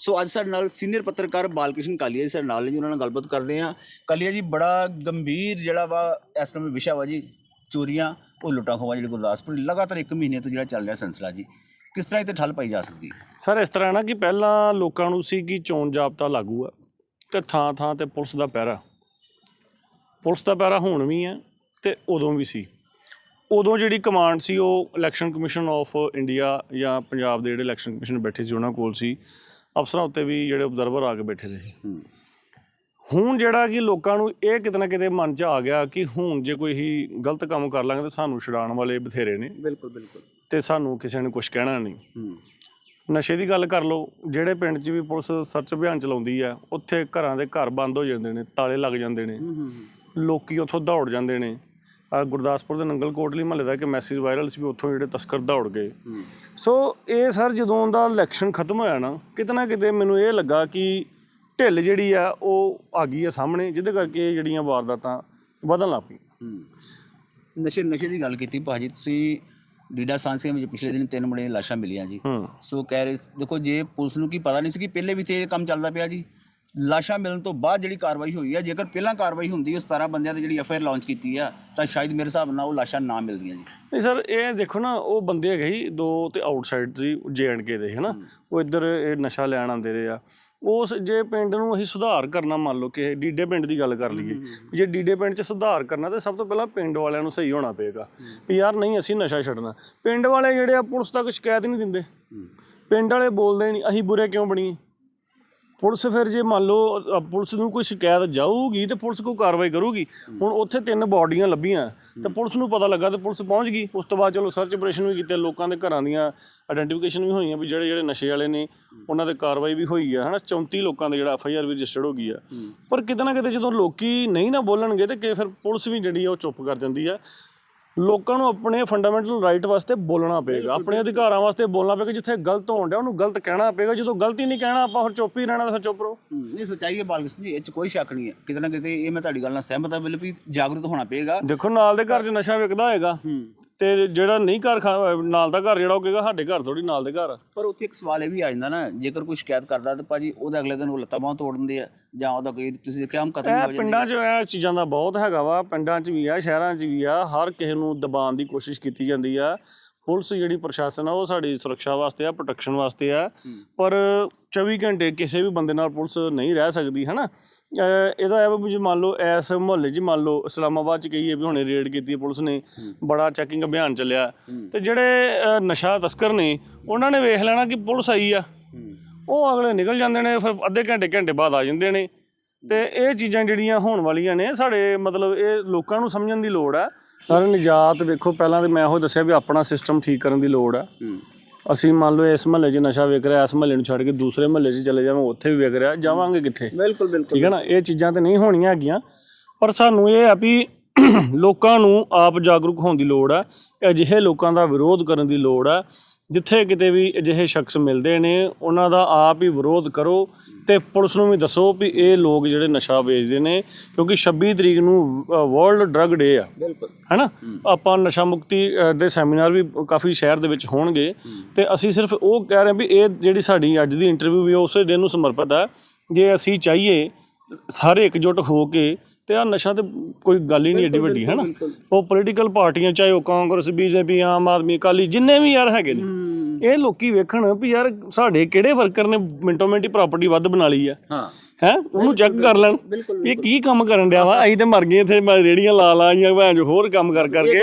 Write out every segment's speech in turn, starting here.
ਸੋ ਅੱਜ ਸਾਡੇ ਨਾਲ ਸੀਨੀਅਰ ਪੱਤਰਕਾਰ ਬਾਲਕ੍ਰਿਸ਼ਨ ਕਾਲੀਆ ਜੀ ਸਾਡੇ ਨਾਲ ਨੇ ਜੀ, ਉਹਨਾਂ ਨਾਲ ਗੱਲਬਾਤ ਕਰਦੇ ਹਾਂ। ਕਾਲੀਆ ਜੀ, ਬੜਾ ਗੰਭੀਰ ਜਿਹੜਾ ਵਾ ਇਸ ਸਮੇਂ ਵਿਸ਼ਾ ਵਾ ਜੀ, ਚੋਰੀਆਂ, ਉਹ ਲੁੱਟਾਂ ਖੋਹਾਂ ਜਿਹੜੀ ਗੁਰਦਾਸਪੁਰ ਲਗਾਤਾਰ ਇੱਕ ਮਹੀਨੇ ਤੋਂ ਜਿਹੜਾ ਚੱਲ ਰਿਹਾ ਸਿਲਸਿਲਾ ਜੀ, ਕਿਸ ਤਰ੍ਹਾਂ ਇੱਥੇ ਠੱਲ ਪਾਈ ਜਾ ਸਕਦੀ ਸਰ, ਇਸ ਤਰ੍ਹਾਂ ਨਾ ਕਿ ਪਹਿਲਾਂ ਲੋਕਾਂ ਨੂੰ ਸੀ ਕਿ ਚੋਣ ਜਾਬਤਾ ਲਾਗੂ ਆ ਤੇ ਥਾਂ ਥਾਂ ਤੇ ਪੁਲਿਸ ਦਾ ਪਹਿਰਾ। ਪੁਲਿਸ ਦਾ ਪਹਿਰਾ ਹੁਣ ਵੀ ਹੈ ਤੇ ਉਦੋਂ ਵੀ ਸੀ। ਉਦੋਂ ਜਿਹੜੀ ਕਮਾਂਡ ਸੀ ਉਹ ਇਲੈਕਸ਼ਨ ਕਮਿਸ਼ਨ ਆਫ ਇੰਡੀਆ ਜਾਂ ਪੰਜਾਬ ਦੇ ਜਿਹੜੇ ਇਲੈਕਸ਼ਨ ਕਮਿਸ਼ਨ ਬੈਠੇ ਸੀ, ਉਹਨਾਂ ਕੋਲ ਸੀ। ਅਫਸਰਾਂ ਉੱਤੇ ਵੀ ਜਿਹੜੇ ਆਬਜ਼ਰਵਰ ਆ ਕੇ ਬੈਠੇ ਸੀ ਹੂੰ। ਹੁਣ ਜਿਹੜਾ ਕਿ ਲੋਕਾਂ ਨੂੰ ਇਹ ਕਿਤੇ ਨਾ ਕਿਤੇ ਮਨ 'ਚ ਆ ਗਿਆ ਕਿ ਹੁਣ ਜੇ ਕੋਈ ਹੀ ਗਲਤ ਕੰਮ ਕਰ ਲਾਂਗੇ ਤਾਂ ਸਾਨੂੰ ਛਡਾਉਣ ਵਾਲੇ ਬਥੇਰੇ ਨੇ। ਬਿਲਕੁਲ ਬਿਲਕੁਲ। ਤੇ ਸਾਨੂੰ ਕਿਸੇ ਨੇ ਕੁਝ ਕਹਿਣਾ ਨਹੀਂ। ਹੂੰ। ਨਸ਼ੇ ਦੀ ਗੱਲ ਕਰ ਲਓ ਜਿਹੜੇ ਪਿੰਡ 'ਚ ਵੀ ਪੁਲਿਸ ਸਰਚ ਅਭਿਆਨ ਚਲਾਉਂਦੀ ਆ ਉੱਥੇ ਘਰਾਂ ਦੇ ਘਰ ਬੰਦ ਹੋ ਜਾਂਦੇ ਨੇ ਤਾਲੇ ਲੱਗ ਜਾਂਦੇ ਨੇ। ਹੂੰ ਹੂੰ। ਲੋਕੀ ਉੱਥੋਂ ਦੌੜ ਜਾਂਦੇ ਨੇ। ਗੁਰਦਾਸਪੁਰ ਦੇ ਨੰਗਲ ਕੋਟਲੀ ਮਹੱਲੇ ਦਾ ਇੱਕ ਮੈਸੇਜ ਵਾਇਰਲ ਸੀ ਵੀ ਉੱਥੋਂ ਜਿਹੜੇ ਤਸਕਰ ਦੌੜ ਗਏ। ਸੋ ਇਹ ਸਰ ਜਦੋਂ ਦਾ ਇਲੈਕਸ਼ਨ ਖਤਮ ਹੋਇਆ ਨਾ ਕਿਤੇ ਨਾ ਕਿਤੇ ਮੈਨੂੰ ਇਹ ਲੱਗਾ ਕਿ ਢਿੱਲ ਜਿਹੜੀ ਆ ਉਹ ਆ ਗਈ ਆ ਸਾਹਮਣੇ ਜਿਹਦੇ ਕਰਕੇ ਜਿਹੜੀਆਂ ਵਾਰਦਾਤਾਂ ਵਧਣ ਲੱਗ ਪਈਆਂ। ਨਸ਼ੇ ਨਸ਼ੇ ਦੀ ਗੱਲ ਕੀਤੀ ਭਾਜੀ ਤੁਸੀਂ ਡੀਡਾ ਸਾਂਸੀਆਂ ਵਿੱਚ ਪਿਛਲੇ ਦਿਨ ਤਿੰਨ ਮੁੰਡੇ ਦੀਆਂ ਲਾਸ਼ਾਂ ਮਿਲੀਆਂ ਜੀ। ਸੋ ਕਹਿ ਰਹੇ ਦੇਖੋ ਜੇ ਪੁਲਿਸ ਨੂੰ ਕੀ ਪਤਾ ਨਹੀਂ ਸੀ ਕਿ ਪਹਿਲੇ ਵੀ ਤੇ ਇਹ ਕੰਮ ਚੱਲਦਾ ਪਿਆ ਜੀ। ਲਾਸ਼ਾਂ ਮਿਲਣ ਤੋਂ ਬਾਅਦ ਜਿਹੜੀ ਕਾਰਵਾਈ ਹੋਈ ਹੈ ਜੇਕਰ ਪਹਿਲਾਂ ਕਾਰਵਾਈ ਹੁੰਦੀ ਉਹ 17 ਬੰਦਿਆਂ ਤੇ ਜਿਹੜੀ ਐਫਆਈਆਰ ਲਾਂਚ ਕੀਤੀ ਆ ਤਾਂ ਸ਼ਾਇਦ ਮੇਰੇ ਹਿਸਾਬ ਨਾਲ ਉਹ ਲਾਸ਼ਾਂ ਨਾ ਮਿਲਦੀਆਂ ਜੀ। ਨਹੀਂ ਸਰ ਇਹ ਦੇਖੋ ਨਾ ਉਹ ਬੰਦੇ ਹੈਗੇ ਸੀ ਦੋ ਤੇ ਆਊਟਸਾਈਡ ਸੀ ਕੇ ਦੇ ਹਨਾ? ਉਹ ਇੱਧਰ ਇਹ ਨਸ਼ਾ ਲੈਣ ਆਉਂਦੇ ਰਹੇ ਆ। ਉਸ ਜੇ ਪਿੰਡ ਨੂੰ ਅਸੀਂ ਸੁਧਾਰ ਕਰਨਾ ਮੰਨ ਲਓ ਕਿ ਡੀਡੇ ਪਿੰਡ ਦੀ ਗੱਲ ਕਰ ਲਈਏ ਜੇ ਡੀਡੇ ਪਿੰਡ 'ਚ ਸੁਧਾਰ ਕਰਨਾ ਤੇ ਸਭ ਤੋਂ ਪਹਿਲਾਂ ਪਿੰਡ ਵਾਲਿਆਂ ਨੂੰ ਸਹੀ ਹੋਣਾ ਪਏਗਾ ਵੀ ਯਾਰ ਨਹੀਂ ਅਸੀਂ ਨਸ਼ਾ ਛੱਡਣਾ। ਪਿੰਡ ਵਾਲੇ ਜਿਹੜੇ ਆ ਪੁਲਿਸ ਤੱਕ ਸ਼ਿਕਾਇਤ ਨਹੀਂ ਦਿੰਦੇ। ਪਿੰਡ ਵਾਲੇ ਬੋਲਦੇ ਨਹੀਂ ਅਸੀਂ ਬੁਰੇ ਕਿਉਂ ਬਣੀਏ? ਪੁਲਿਸ ਫਿਰ ਜੇ ਮੰਨ ਲਓ ਅ, ਪੁਲਿਸ ਨੂੰ ਕੋਈ ਸ਼ਿਕਾਇਤ ਜਾਊਗੀ ਤੇ ਪੁਲਿਸ ਕੋਈ ਕਾਰਵਾਈ ਕਰੂਗੀ। ਹੁਣ ਉੱਥੇ ਤਿੰਨ ਬਾਡੀਆਂ ਲੱਭੀਆਂ ਤੇ ਪੁਲਿਸ ਨੂੰ ਪਤਾ ਲੱਗਾ ਤੇ ਪੁਲਿਸ ਪਹੁੰਚ ਗਈ। ਉਸ ਤੋਂ ਬਾਅਦ ਚਲੋ ਸਰਚ ਆਪਰੇਸ਼ਨ ਵੀ ਕੀਤੇ ਲੋਕਾਂ ਦੇ ਘਰਾਂ ਦੀਆਂ ਆਇਡੈਂਟੀਫਿਕੇਸ਼ਨ ਵੀ ਹੋਈਆਂ ਵੀ ਜਿਹੜੇ ਜਿਹੜੇ ਨਸ਼ੇ ਵਾਲੇ ਨੇ ਉਹਨਾਂ ਤੇ ਕਾਰਵਾਈ ਵੀ ਹੋਈ ਆ ਹਨਾ? 34 ਲੋਕਾਂ ਦੇ ਜਿਹੜਾ ਐਫ ਆਈ ਆਰ ਵੀ ਰਜਿਸਟਰਡ ਹੋ ਗਈ ਆ। ਪਰ ਕਿਤੇ ਨਾ ਕਿਤੇ ਜਦੋਂ ਲੋਕੀ ਨਹੀਂ ਨਾ ਬੋਲਣਗੇ ਤੇ ਕਿ ਫਿਰ ਪੁਲਿਸ ਵੀ ਜਿਹੜੀ ਆ ਉਹ ਚੁੱਪ ਕਰ ਜਾਂਦੀ ਆ। ਲੋਕਾਂ ਨੂੰ ਆਪਣੇ ਫੰਡਾਮੈਂਟਲ ਰਾਈਟ ਵਾਸਤੇ ਬੋਲਣਾ ਪਏਗਾ। ਆਪਣੇ ਅਧਿਕਾਰਾਂ ਵਾਸਤੇ ਬੋਲਣਾ ਪਏਗਾ ਜਿੱਥੇ ਗਲਤ ਹੋਣ ਡਿਆ ਉਹਨੂੰ ਗਲਤ ਕਹਿਣਾ ਪਏਗਾ। ਜਦੋਂ ਗਲਤੀ ਨਹੀਂ ਕਹਿਣਾ ਆਪਾਂ ਫਿਰ ਚੁੱਪ ਹੀ ਰਹਿਣਾ ਤਾਂ ਫਿਰ ਚੁੱਪ ਰਹੋ। ਨਹੀਂ ਸੱਚਾਈ ਹੈ ਬਾਲਕ੍ਰਿਸ਼ਨ ਜੀ ਇਹ 'ਚ ਕੋਈ ਸ਼ੱਕ ਨਹੀਂ ਹੈ। ਕਿਤੇ ਨਾ ਕਿਤੇ ਇਹ ਮੈਂ ਤੁਹਾਡੀ ਗੱਲ ਨਾਲ ਸਹਿਮਤ ਹਾਂ ਬਿਲਕੁਲ ਜਾਗਰੂਕ ਹੋਣਾ ਪਏਗਾ। ਦੇਖੋ ਨਾਲ ਦੇ ਘਰ 'ਚ ਨਸ਼ਾ ਵਿਕਦਾ ਹੋਏਗਾ ਤੇ ਜਿਹੜਾ ਨਹੀਂ ਘਰ ਨਾਲ ਦਾ ਘਰ ਜਿਹੜਾ ਉਹ ਕਹੇਗਾ ਸਾਡੇ ਘਰ ਥੋੜੀ ਨਾਲ ਦੇ ਘਰ। ਪਰ ਉੱਥੇ ਇੱਕ ਸਵਾਲ ਇਹ ਵੀ ਆ ਜਾਂਦਾ ਨਾ ਜੇਕਰ ਕੋਈ ਸ਼ਿਕਾਇਤ ਕਰਦਾ ਤਾਂ ਭਾਜੀ ਉਹਦੇ ਅਗਲੇ ਦਿਨ ਉਹ ਲੱਤਾਂ ਬਾਹਾਂ ਤੋੜ ਦਿੰਦੇ ਆ। ਜਾਂ ਉਹਦਾ ਕੋਈ ਤੁਸੀਂ ਦੇਖਿਆ ਹਮ ਕਤਲ ਵੀ ਹੋ ਇਹ ਜਾਂਦੇ ਪਿੰਡਾਂ 'ਚ ਇਹ ਚੀਜ਼ਾਂ ਦਾ ਬਹੁਤ ਹੈਗਾ ਵਾ ਪਿੰਡਾਂ 'ਚ ਵੀ ਆ ਸ਼ਹਿਰਾਂ 'ਚ ਵੀ ਆ ਹਰ ਕਿਸੇ ਨੂੰ ਦਬਾਉਣ ਦੀ ਕੋਸ਼ਿਸ਼ ਕੀਤੀ ਜਾਂਦੀ ਆ। ਪੁਲਿਸ ਜਿਹੜੀ ਪ੍ਰਸ਼ਾਸਨ ਆ ਉਹ ਸਾਡੀ ਸੁਰੱਖਿਆ ਵਾਸਤੇ ਆ ਪ੍ਰੋਟੈਕਸ਼ਨ ਵਾਸਤੇ ਆ। ਪਰ 24 ਘੰਟੇ ਕਿਸੇ ਵੀ ਬੰਦੇ ਨਾਲ ਪੁਲਿਸ ਨਹੀਂ ਰਹਿ ਸਕਦੀ ਹਨਾ? ਇਹਦਾ ਇਹ ਵੀ ਜੇ ਮੰਨ ਲਓ ਇਸ ਮੁਹੱਲੇ 'ਚ ਮੰਨ ਲਓ ਇਸਲਾਮਾਬਾਦ 'ਚ ਕਹੀਏ ਵੀ ਹੁਣੇ ਰੇਡ ਕੀਤੀ ਹੈ ਪੁਲਿਸ ਨੇ ਬੜਾ ਚੈਕਿੰਗ ਅਭਿਆਨ ਚੱਲਿਆ। ਤੇ ਜਿਹੜੇ ਨਸ਼ਾ ਤਸਕਰ ਨੇ ਉਹਨਾਂ ਨੇ ਵੇਖ ਲੈਣਾ ਕਿ ਪੁਲਿਸ ਆਈ ਆ। ਉਹ ਅਗਲੇ ਨਿਕਲ ਜਾਂਦੇ ਨੇ ਫਿਰ ਅੱਧੇ ਘੰਟੇ ਘੰਟੇ ਬਾਅਦ ਆ ਜਾਂਦੇ ਨੇ। ਤੇ ਇਹ ਚੀਜ਼ਾਂ ਜਿਹੜੀਆਂ ਹੋਣ ਵਾਲੀਆਂ ਨੇ ਸਾਡੇ ਮਤਲਬ ਇਹ ਲੋਕਾਂ ਨੂੰ ਸਮਝਣ ਦੀ ਲੋੜ ਆ। ਸਾਰੇ ਨਿਜਾਤ ਵੇਖੋ ਪਹਿਲਾਂ ਤੇ ਮੈਂ ਉਹ ਦੱਸਿਆ ਵੀ ਆਪਣਾ ਸਿਸਟਮ ਠੀਕ ਕਰਨ ਦੀ ਲੋੜ ਆ। ਹੂੰ। ਅਸੀਂ ਮੰਨ ਲਓ ਇਸ ਮਹੱਲੇ 'ਚ ਨਸ਼ਾ ਵਿਕ ਰਿਹਾ ਇਸ ਮਹੱਲੇ ਨੂੰ ਛੱਡ ਕੇ ਦੂਸਰੇ ਮਹੱਲੇ 'ਚ ਚਲੇ ਜਾਵਾਂ ਉੱਥੇ ਵੀ ਵਿਕ ਰਿਹਾ ਜਾਵਾਂਗੇ ਕਿੱਥੇ? ਬਿਲਕੁਲ ਬਿਲਕੁਲ। ਠੀਕ ਹੈ ਨਾ? ਇਹ ਚੀਜ਼ਾਂ ਤੇ ਨਹੀਂ ਹੋਣੀਆਂ ਹੈਗੀਆਂ ਪਰ ਸਾਨੂੰ ਇਹ ਆ ਵੀ ਲੋਕਾਂ ਨੂੰ ਆਪ ਜਾਗਰੂਕ ਹੋਣ ਦੀ ਲੋੜ ਆ ਅਜਿਹੇ ਲੋਕਾਂ ਦਾ ਵਿਰੋਧ ਕਰਨ ਦੀ ਲੋੜ ਆ। ਜਿੱਥੇ ਕਿਤੇ ਵੀ ਅਜਿਹੇ ਸ਼ਖਸ ਮਿਲਦੇ ਨੇ ਉਹਨਾਂ ਦਾ ਆਪ ਹੀ ਵਿਰੋਧ ਕਰੋ ਤੇ ਪੁਲਿਸ ਨੂੰ ਵੀ ਦੱਸੋ ਵੀ ਇਹ ਲੋਕ ਜਿਹੜੇ ਨਸ਼ਾ ਵੇਚਦੇ ਨੇ ਕਿਉਂਕਿ 26 ਤਰੀਕ ਨੂੰ ਵਰਲਡ ਡਰੱਗ ਡੇ ਆ। ਬਿਲਕੁਲ। ਹੈਨਾ? ਆਪਾਂ ਨਸ਼ਾ ਮੁਕਤੀ ਦੇ ਸੈਮੀਨਾਰ ਵੀ ਕਾਫੀ ਸ਼ਹਿਰ ਦੇ ਵਿੱਚ ਹੋਣਗੇ ਤੇ ਅਸੀਂ ਸਿਰਫ ਉਹ ਕਹਿ ਰਹੇ ਹਾਂ ਵੀ ਇਹ ਜਿਹੜੀ ਸਾਡੀ ਅੱਜ ਦੀ ਇੰਟਰਵਿਊ ਵੀ ਉਸੇ ਦਿਨ ਨੂੰ ਸਮਰਪਿਤ ਹੈ ਜੇ ਅਸੀਂ ਚਾਹੀਏ ਸਾਰੇ ਇਕਜੁੱਟ ਹੋ ਕੇ ਤੇ ਆ ਨਸ਼ਾ ਤੇ ਕੋਈ ਗੱਲ ਹੀ ਨਹੀਂ ਏਡੀ ਵੱਡੀ ਹੈ ਨਾ ਉਹ ਪੋਲੀਟੀਕਲ ਪਾਰਟੀਆਂ ਚਾਹੇ ਉਹ ਕਾਂਗਰਸ ਬੀਜੇਪੀ ਆਮ ਆਦਮੀ ਅਕਾਲੀ ਜਿੰਨੇ ਵੀ ਯਾਰ ਹੈਗੇ ਨੇ ਇਹ ਲੋਕੀ ਵੇਖਣ ਵੀ ਯਾਰ ਸਾਡੇ ਕਿਹੜੇ ਵਰਕਰ ਨੇ ਮਿੰਟੋ ਮਿੰਟੀ ਪ੍ਰਾਪਰਟੀ ਵੱਧ ਬਣਾ ਲਈ ਆ। ਹਾਂ। ਹੈ? ਉਹਨੂੰ ਚੈੱਕ ਕਰ ਲੈਣ। ਇਹ ਕੀ ਕੰਮ ਕਰਨ ਡਿਆ ਵਾ? ਅਸੀਂ ਤੇ ਮਰ ਗਏ ਇੱਥੇ ਮੈਂ ਰੇੜੀਆਂ ਲਾ ਲਾ ਜਾਂ ਭੈਣ ਜੋ ਹੋਰ ਕੰਮ ਕਰ ਕਰਕੇ।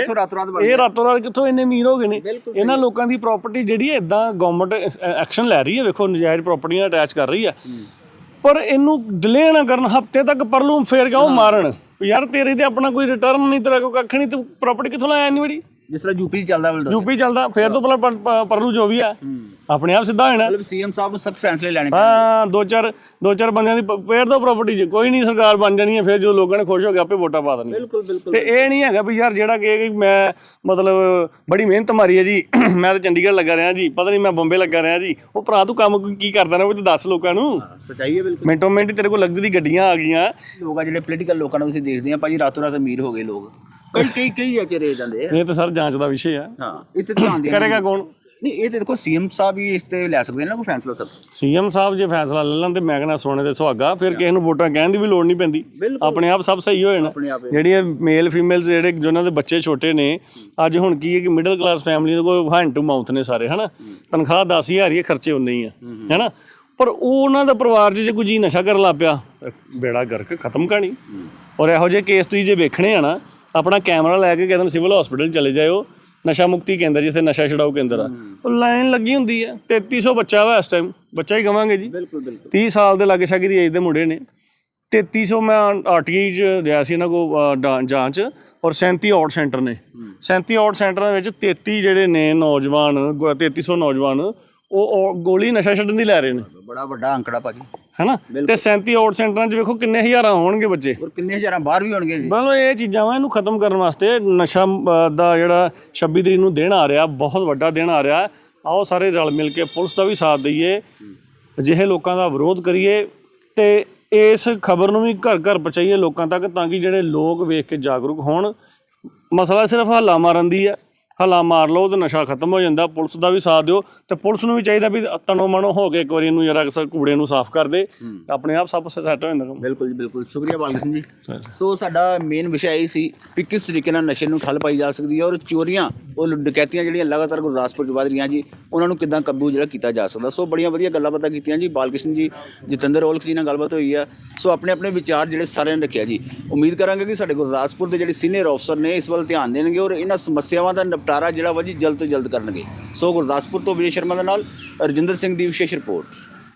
ਇਹ ਰਾਤੋਂ ਰਾਤ ਕਿੱਥੋਂ ਇੰਨੇ ਅਮੀਰ ਹੋ ਗਏ ਨੇ? ਇਹਨਾਂ ਲੋਕਾਂ ਦੀ ਪ੍ਰਾਪਰਟੀ ਜਿਹੜੀ ਇਦਾਂ ਗਵਰਨਮੈਂਟ ਐਕਸ਼ਨ ਲੈ ਰਹੀ ਹੈ ਵੇਖੋ ਨਜਾਇਜ਼ ਪ੍ਰਾਪਰਟੀਆਂ ਅਟੈਚ ਕਰ ਰਹੀ ਹੈ। ਪਰ ਇਹਨੂੰ ਡਿਲੇ ਨਾ ਕਰਨ ਹਫ਼ਤੇ ਤੱਕ ਪਰਲੂ ਫੇਰ ਕਿਉਂ ਮਾਰਨ। ਵੀ ਯਾਰ ਤੇਰੇ ਤੇ ਆਪਣਾ ਕੋਈ ਰਿਟਰਨ ਨਹੀਂ ਤੇਰਾ ਕੋਈ ਕੱਖ ਨਹੀਂ ਤੂੰ ਪ੍ਰਾਪਰਟੀ ਕਿੱਥੋਂ ਲਾਇਆ ਇੰਨੀ ਬੜੀ ਜਿਸ ਤਰ੍ਹਾਂ ਯੂਪੀ ਚੱਲਦਾ ਬਿਲਡਰ ਯੂਪੀ ਚੱਲਦਾ ਫੇਰ ਤੋਂ ਪਹਿਲਾਂ ਪਰਲੂ ਜੋ ਵੀ ਆ। ਆਪਣੇ ਆਪ ਸਿੱਧਾ ਹੋਣਾ। ਮਤਲਬ ਸੀਐਮ ਸਾਹਿਬ ਨੂੰ ਸਖਤ ਫੈਸਲੇ ਲੈਣੇ ਹਾਂ ਦੋ ਚਾਰ ਦੋ ਚਾਰ ਬੰਦਿਆਂ ਦੀ ਪ- ਫੇਰ ਤੋਂ ਪ੍ਰਾਪਰਟੀ ਕੋਈ ਨਹੀਂ ਸਰਕਾਰ ਬਣ ਜਾਣੀ ਹੈ ਫਿਰ ਜਦੋਂ ਲੋਕਾਂ ਨੇ ਖੁਸ਼ ਹੋ ਕੇ ਆਪੇ ਵੋਟਾਂ ਪਾ ਦੇਣੀਆਂ। ਬਿਲਕੁਲ ਬਿਲਕੁਲ ਤੇ ਇਹ ਨਹੀਂ ਹੈਗਾ ਵੀ ਯਾਰ ਜਿਹੜਾ ਕਿ ਕਿ ਮੈਂ ਮਤਲਬ ਬੜੀ ਮਿਹਨਤ ਮਾਰੀ ਹੈ ਜੀ ਮੈਂ ਤਾਂ ਚੰਡੀਗੜ੍ਹ ਲੱਗਾ ਰਿਹਾ ਜੀ ਪਤਾ ਨਹੀਂ ਮੈਂ ਬੰਬੇ ਲੱਗਾ ਰਿਹਾ ਜੀ। ਉਹ ਭਰਾ ਤੂੰ ਕੰਮ ਕੀ- ਕੀ ਕਰਦਾ ਨਾ ਉਹ ਤੂੰ ਦੱਸ ਲੋਕਾਂ ਨੂੰ। ਸਚਾਈ ਹੈ ਬਿਲਕੁਲ। ਮਿੰਟੋ ਮਿੰਟ ਤੇਰੇ ਕੋਲ ਲਗਜ਼ਰੀ ਗੱਡੀਆਂ ਆ ਗਈਆਂ। ਲੋਕ ਆ ਜਿਹੜੇ ਪੋਲੀਟੀਕਲ ਲੋਕਾਂ ਨੂੰ ਅਸੀਂ ਦੇਖਦੇ ਹਾਂ ਭਾਜੀ ਰਾਤੋਂ ਰਾਤ ਅਮੀਰ ਹੋ ਗਏ ਲੋਕ। ਕਈ ਕਈ ਕਈ ਆ ਚਰੇ ਜਾਂਦੇ ਆ। ਇਹ ਤਾਂ ਸਰ ਜਾਂਚ ਦਾ ਵਿਸ਼ੇ ਆ। ਹਾਂ ਇੱਥੇ ਧਿਆਨ ਦੇ ਕਰੇਗਾ ਕੌਣ? ਨਹੀਂ ਇਹ ਤੇ ਦੇਖੋ ਸੀਐਮ ਸਾਹਿਬ ਵੀ ਇਸ ਤੇ ਲੈ ਸਕਦੇ ਨੇ ਨਾ ਕੋਈ ਫੈਸਲਾ ਸਰ? ਸੀਐਮ ਸਾਹਿਬ ਜੇ ਫੈਸਲਾ ਲੈ ਲੈਣ ਤੇ ਮੈਂ ਕਹਿੰਦਾ ਸੋਨੇ ਤੇ ਸੁਹਾਗਾ ਫਿਰ ਕਿਸੇ ਨੂੰ ਵੋਟਾਂ ਕਹਿਣ ਦੀ ਵੀ ਲੋੜ ਨਹੀਂ ਪੈਂਦੀ। ਆਪਣੇ ਆਪ ਸਭ ਸਹੀ ਹੋ। ਜਾਣਾ। ਜਿਹੜੀਆਂ ਮੇਲ ਫੀਮੇਲਸ ਜਿਹੜੇ ਜਿਨ੍ਹਾਂ ਦੇ ਬੱਚੇ ਛੋਟੇ ਨੇ ਅੱਜ ਹੁਣ ਕੀ ਹੈ ਕਿ ਮਿਡਲ ਕਲਾਸ ਫੈਮਿਲੀ ਦੇ ਕੋਲ ਹੈਂਡ ਟੂ ਮਾਊਥ ਨੇ ਸਾਰੇ ਹਨਾ? ਤਨਖਾਹ 10000 ਹੀ ਹੈ ਖਰਚੇ ਉਨੇ ਹੀ ਆ ਹੈਨਾ? ਪਰ ਉਹ ਉਹਨਾਂ ਦਾ ਪਰਿਵਾਰ 'ਚ ਜੇ ਕੋਈ ਜੀ ਨਸ਼ਾ ਕਰਨ ਲੱਗ ਪਿਆ ਬੇੜਾ ਗਰਕ ਖਤਮ ਕਹਾਣੀ। ਔਰ ਇਹੋ ਜਿਹੇ ਕੇਸ ਤੁਸੀਂ ਜੇ ਵੇਖਣੇ ਆ ਨਾ ਆਪਣਾ ਕੈਮਰਾ ਲੈ ਕੇ ਕਿਤੇ ਸਿਵਲ ਹਸਪੀਟਲ ਚਲੇ ਜਾਇਓ ਨਸ਼ਾ ਮੁਕਤੀ ਕੇਂਦਰ ਜਿੱਥੇ ਨਸ਼ਾ ਛਡਾਓ ਕੇਂਦਰ ਆ। ਉਹ ਲਾਈਨ ਲੱਗੀ ਹੁੰਦੀ ਆ। 3300 ਬੱਚਾ ਵਾ ਇਸ ਟਾਈਮ ਬੱਚਾ ਹੀ ਕਵਾਂਗੇ ਜੀ। ਬਿਲਕੁਲ ਬਿਲਕੁਲ। 30 ਸਾਲ ਦੇ ਲਾਗੇ ਛਾਗੇ ਦੀ ਏਜ ਦੇ ਮੁੰਡੇ ਨੇ। 3300 ਮੈਂ ਆਰਟੀਆਈ ਚ ਰਿਹਾ ਸੀ ਇਹਨਾਂ ਕੋ ਜਾਂਚ। ਔਰ 37 ਆਊਟ ਸੈਂਟਰ ਨੇ। 37 ਆਊਟ ਸੈਂਟਰਾਂ ਵਿੱਚ 33 ਜਿਹੜੇ ਨੇ ਨੌਜਵਾਨ ਗੋ- 3300 ਨੌਜਵਾਨ ਉਹ ਗੋਲੀ ਨਸ਼ਾ ਛੱਡਣ ਦੀ ਲੈ ਰਹੇ ਨੇ। ਬੜਾ ਵੱਡਾ ਅੰਕੜਾ ਭਾਜੀ। ਹੈਨਾ? ਤੇ 37 ਆਊਟ ਸੈਂਟਰਾਂ 'ਚ ਵੇਖੋ ਕਿੰਨੇ ਹਜ਼ਾਰਾਂ ਹੋਣਗੇ ਬੱਚੇ। ਔਰ ਕਿੰਨੇ ਹਜ਼ਾਰਾਂ ਬਾਹਰ ਵੀ ਹੋਣਗੇ ਜੀ। ਮਤਲਬ ਇਹ ਚੀਜ਼ਾਂ ਵਾ ਇਹਨੂੰ ਖਤਮ ਕਰਨ ਵਾਸਤੇ ਨਸ਼ਾ ਦਾ ਜਿਹੜਾ 26 ਤਰੀਕ ਨੂੰ ਦਿਨ ਆ ਰਿਹਾ ਬਹੁਤ ਵੱਡਾ ਦਿਨ ਆ ਰਿਹਾ। ਆਓ ਸਾਰੇ ਰਲ ਮਿਲ ਕੇ ਪੁਲਿਸ ਦਾ ਵੀ ਸਾਥ ਦਈਏ ਅਜਿਹੇ ਲੋਕਾਂ ਦਾ ਵਿਰੋਧ ਕਰੀਏ ਤੇ ਇਸ ਖਬਰ ਨੂੰ ਵੀ ਘਰ ਘਰ ਪਹੁੰਚਾਈਏ ਲੋਕਾਂ ਤੱਕ ਤਾਂ ਕਿ ਜਿਹੜੇ ਲੋਕ ਵੇਖ ਕੇ ਜਾਗਰੂਕ ਹੋਣ। ਮਸਲਾ ਸਿਰਫ ਹੱਲਾ ਮਾਰਨ ਦੀ ਹੈ ਹੱਲਾ ਮਾਰ ਲਓ ਤੇ ਨਸ਼ਾ ਖਤਮ ਹੋ ਜਾਂਦਾ ਪੁਲਿਸ ਦਾ ਵੀ ਸਾਥ ਦਿਓ ਤੇ ਪੁਲਿਸ ਨੂੰ ਵੀ ਚਾਹੀਦਾ ਵੀ ਤਣੋ ਮਣੋ ਹੋ ਕੇ ਇੱਕ ਵਾਰੀ ਇਹਨੂੰ ਜਰਾ ਕਿਸੇ ਕੂੜੇ ਨੂੰ ਸਾਫ਼ ਕਰ ਦੇ ਆਪਣੇ ਆਪ ਸਭ ਸੈੱਟ ਹੋ ਜਾਂਦਾ ਕੰਮ। ਬਿਲਕੁਲ ਜੀ ਬਿਲਕੁਲ। ਸ਼ੁਕਰੀਆ ਬਾਲਕ ਸਿੰਘ ਜੀ। ਸੋ ਸਾਡਾ ਮੇਨ ਵਿਸ਼ਾ ਇਹ ਸੀ ਕਿ ਕਿਸ ਤਰੀਕੇ ਨਾਲ ਨਸ਼ੇ ਨੂੰ ਠੱਲ ਪਾਈ ਜਾ ਸਕਦੀ ਹੈ ਔਰ ਚੋਰੀਆਂ ਉਹ ਡਕੈਤੀਆਂ ਜਿਹੜੀਆਂ ਲਗਾਤਾਰ ਗੁਰਦਾਸਪੁਰ ਚ ਵੱਧ ਰਹੀਆਂ ਜੀ ਉਹਨਾਂ ਨੂੰ ਕਿੱਦਾਂ ਕਾਬੂ ਜਿਹੜਾ ਕੀਤਾ ਜਾ ਸਕਦਾ? ਸੋ ਬੜੀਆਂ ਵਧੀਆ ਗੱਲਾਂ ਬਾਤਾਂ ਕੀਤੀਆਂ ਜੀ। ਬਾਲਕ੍ਰਿਸ਼ਨ ਜੀ ਜਤਿੰਦਰ ਔਲਖ ਜੀ ਨਾਲ ਗੱਲਬਾਤ ਹੋਈ ਆ। ਸੋ ਆਪਣੇ ਆਪਣੇ ਵਿਚਾਰ ਜਿਹੜੇ ਸਾਰਿਆਂ ਨੇ ਰੱਖਿਆ ਜੀ। ਉਮੀਦ ਕਰਾਂਗੇ ਕਿ ਸਾਡੇ ਗੁਰਦਾਸਪੁਰ ਦੇ ਜਿਹੜੇ ਸੀਨੀਅਰ ਅਫਸਰ ਨੇ ਇਸ ਵੱਲ ਧਿਆਨ ਦੇਣਗੇ ਔਰ ਇਹਨਾਂ ਸਮੱਸਿਆਵਾਂ ਦਾ ਨਿਪਟਾਰਾ ਜਿਹੜਾ ਵਾ ਜੀ ਜਲਦ ਤੋਂ ਜਲਦ ਕਰਨਗੇ। ਸੋ ਗੁਰਦਾਸਪੁਰ ਤੋਂ ਵਿਜੇ ਸ਼ਰਮਾ ਦੇ ਨਾਲ ਰਜਿੰਦਰ ਸਿੰਘ ਦੀ ਵਿਸ਼ੇਸ਼ ਰਿਪੋਰਟ।